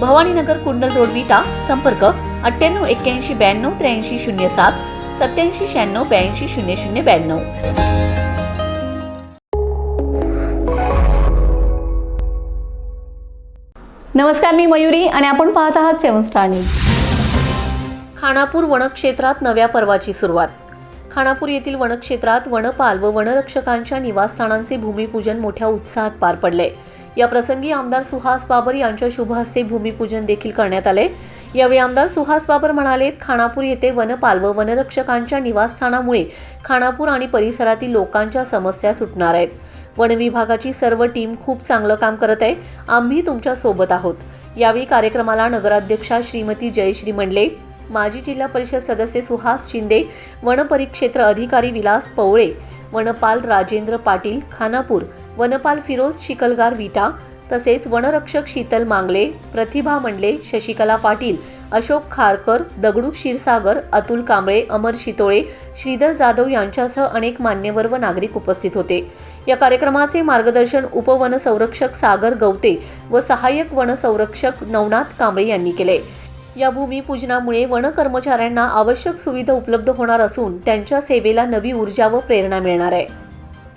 भवानीनगर कुंडल road विटा संपर्क अठ्ठ्याण्णव एक्क्याऐंशी ब्याण्णव त्र्याऐंशी शून्य सात सत्याऐंशी शहाण्णव ब्याऐंशी शून्य शून्य ब्याण्णव. नमस्कार मी मयुरी आणि आपण पाहत आहात सेवन स्टार न्यूज. खानापूर वनक्षेत्रात नव्या पर्वाची सुरुवात. खानापूर येथील वनक्षेत्रात वनपाल व वनरक्षकांच्या निवासस्थानांचे भूमिपूजन मोठ्या उत्साहात पार पडले. या प्रसंगी आमदार सुहास बाबर यांच्या शुभ हस्ते भूमिपूजन देखील करण्यात आले. यावेळी आमदार सुहास बाबर म्हणाले खानापूर येथे वनपाल व वनरक्षकांच्या निवासस्थानामुळे खानापूर आणि परिसरातील लोकांच्या समस्या सुटणार आहेत. वन विभागाची सर्व टीम खूप चांगलं काम करत आहे. आम्ही तुमच्यासोबत आहोत. यावेळी कार्यक्रमाला नगराध्यक्षा श्रीमती जयश्री मंडले माजी जिल्हा परिषद सदस्य सुहास शिंदे वनपरिक्षेत्र अधिकारी विलास पवळे वनपाल राजेंद्र पाटील खानापूर वनपाल फिरोज शिकलगार विटा तसेच वनरक्षक शीतल मांगले प्रतिभा मंडले शशिकला पाटील अशोक खारकर दगडू क्षीरसागर अतुल कांबळे अमर शितोळे श्रीधर जाधव यांच्यासह अनेक मान्यवर व नागरिक उपस्थित होते. या कार्यक्रमाचे मार्गदर्शन उपवनसंरक्षक सागर गवते व सहाय्यक वनसंरक्षक नवनाथ कांबळे यांनी केले. या भूमिपूजनामुळे वन कर्मचाऱ्यांना आवश्यक सुविधा उपलब्ध होणार असून त्यांच्या सेवेला नवी ऊर्जा व प्रेरणा मिळणार आहे.